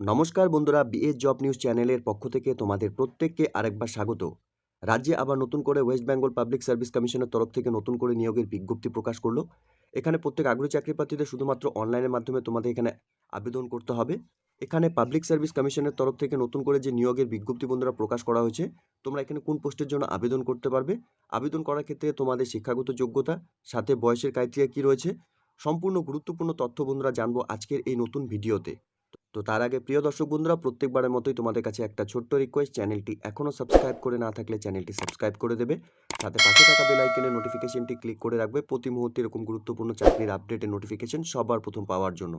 নমস্কার বন্ধুরা BS job news চ্যানেলের পক্ষ থেকে তোমাদের প্রত্যেককে আরেকবার স্বাগত। রাজ্যে আবার নতুন করে ওয়েস্ট বেঙ্গল পাবলিক সার্ভিস কমিশনের তরফ থেকে নতুন করে নিয়োগের বিজ্ঞপ্তি প্রকাশ করল। এখানে প্রত্যেক আগ্রহী চাকরি প্রার্থীদের শুধুমাত্র অনলাইনের মাধ্যমে তোমাদের এখানে আবেদন করতে হবে। এখানে পাবলিক সার্ভিস কমিশনের তরফ থেকে নতুন করে যে নিয়োগের বিজ্ঞপ্তি বন্ধুরা প্রকাশ করা হয়েছে, তোমরা এখানে কোন পোস্টের জন্য আবেদন করতে পারবে? আবেদন করার ক্ষেত্রে তোমাদের শিক্ষাগত যোগ্যতা, সাথে বয়সের ক্রাইটেরিয়া কী রয়েছে? সম্পূর্ণ গুরুত্বপূর্ণ তথ্য বন্ধুরা জানব আজকের এই নতুন ভিডিওতে। তো তার আগে প্রিয় দর্শক বন্ধুরা, প্রত্যেকবারের মতোই তোমাদের কাছে একটা ছোট্ট রিকোয়েস্ট চ্যানেলটি এখনও সাবস্ক্রাইব করে না থাকলে চ্যানেলটি সাবস্ক্রাইব করে দেবে। সাথে পাশে থাকা বেল আইকনের নোটিফিকেশনটি ক্লিক করে রাখবে। প্রতি মুহূর্তে এরকম গুরুত্বপূর্ণ চাকরির আপডেটের নোটিফিকেশন সবার প্রথম পাওয়ার জন্য।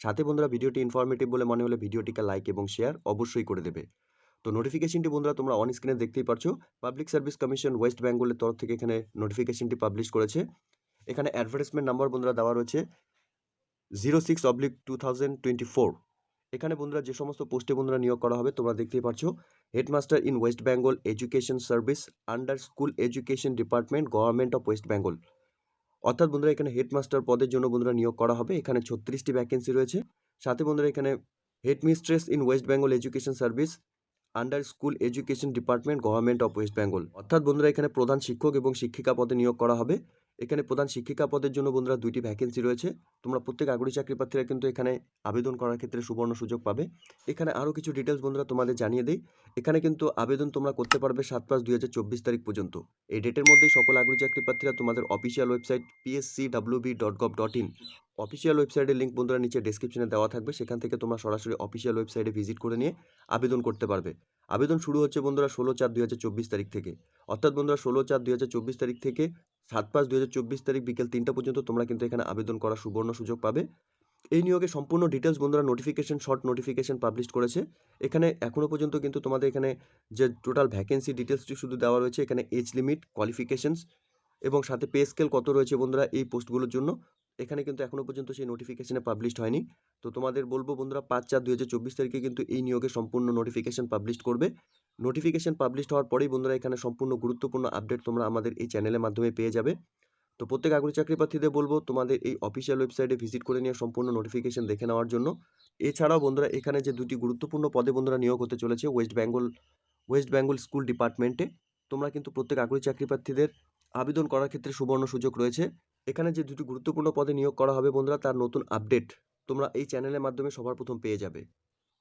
সাথে বন্ধুরা, ভিডিওটি ইনফরমেটিভ বলে মনে হলে ভিডিওটিকে লাইক এবং শেয়ার অবশ্যই করে দেবে। তো নোটিফিকেশনটি বন্ধুরা, তোমরা অন স্ক্রিনে দেখতেই পারছ পাবলিক সার্ভিস কমিশন ওয়েস্ট বেঙ্গলের তরফ থেকে এখানে নোটিফিকেশনটি পাবলিশ করেছে। এখানে অ্যাডভার্টাইজমেন্ট নাম্বার বন্ধুরা দেওয়া রয়েছে zero six oblique two thousand twenty four এখানে বন্ধুরা যে সমস্ত পোস্টে বন্ধুরা নিয়োগ করা হবে, তোমরা দেখতেই পারছ headmaster in West Bengal education service under school education department government of West Bengal অর্থাৎ বন্ধুরা এখানে হেডমাস্টার পদের জন্য বন্ধুরা নিয়োগ করা হবে, এখানে ছত্রিশটি ভ্যাকেন্সি রয়েছে। সাথে বন্ধুরা এখানে headmistress in West Bengal education service under school education department government of West Bengal অর্থাৎ বন্ধুরা এখানে প্রধান শিক্ষক এবং শিক্ষিকা পদে নিয়োগ করা হবে। এখানে প্রধান শিক্ষিকা পদের জন্য বন্ধুরা দুইটি ভ্যাকেন্সি রয়েছে। তোমরা প্রত্যেক আগ্রহী চাকরি প্রার্থীরা কিন্তু এখানে আবেদন করার ক্ষেত্রে সুবর্ণ সুযোগ পাবে। এখানে আরও কিছু ডিটেলস বন্ধুরা তোমাদের জানিয়ে দিই। এখানে কিন্তু আবেদন তোমরা করতে পারবে সাত পাঁচ দুই তারিখ পর্যন্ত। এই ডেটের মধ্যেই সকল আগ্রহী চাকরি প্রার্থীরা তোমাদের official website PSC WB dot gov dot in official ওয়েবসাইটের লিঙ্ক বন্ধুরা নিচে ডেসক্রিপশনে দেওয়া থাকবে। সেখান থেকে তোমরা সরাসরি অফিসিয়াল ওয়েবসাইটে ভিজিট করে নিয়ে আবেদন করতে পারবে। আবেদন শুরু হচ্ছে বন্ধুরা ষোলো চার দুই তারিখ থেকে। অর্থাৎ বন্ধুরা ষোলো চার দুই তারিখ থেকে সাত পাঁচ চব্বিশ তারিখ বিকেল তিনটা পর্যন্ত তোমরা কিন্তু এখানে আবেদন করার সুবর্ণ সুযোগ পাবে। এই নিয়োগে সম্পূর্ণ ডিটেলস বন্ধুরা নোটিফিকেশন শর্ট নোটিফিকেশন পাবলিশ করেছে। এখানে এখনও পর্যন্ত কিন্তু তোমাদের এখানে যে টোটাল ভ্যাকেন্সি ডিটেলসটি শুধু দেওয়া রয়েছে, এখানে এজ লিমিট কোয়ালিফিকেশনস এবং সাথে পে স্কেল কত রয়েছে বন্ধুরা এই পোস্টগুলোর জন্য। এখানে কিন্তু এখনও পর্যন্ত সেই নোটিফিকেশনে পাবলিশড হয়নি। তো তোমাদের বলব বন্ধুরা, পাঁচ চার চব্বিশ তারিখে কিন্তু এই নিয়োগে সম্পূর্ণ নোটিফিকেশন পাবলিশ করবে। নোটিফিকেশন পাবলিশ হওয়ার পরেই বন্ধুরা এখানে সম্পূর্ণ গুরুত্বপূর্ণ আপডেট তোমরা আমাদের এই চ্যানেলের মাধ্যমে পেয়ে যাবে। তো প্রত্যেক আগ্রহী চাকরি প্রার্থীদের বলব, তোমাদের এই অফিসিয়াল ওয়েবসাইটে ভিজিট করে নিয়ে সম্পূর্ণ নোটিফিকেশন দেখে নেওয়ার জন্য। এছাড়াও বন্ধুরা এখানে যে দুটি গুরুত্বপূর্ণ পদে বন্ধুরা নিয়োগ হতে চলেছে West Bengal West Bengal school ডিপার্টমেন্টে তোমরা কিন্তু প্রত্যেক আগ্রহী চাকরি প্রার্থীদের আবেদন করার ক্ষেত্রে সুবর্ণ সুযোগ রয়েছে। এখানে যে দুটি গুরুত্বপূর্ণ পদে নিয়োগ করা হবে বন্ধুরা, তার নতুন আপডেট তোমরা এই চ্যানেলের মাধ্যমে সবার প্রথম পেয়ে যাবে।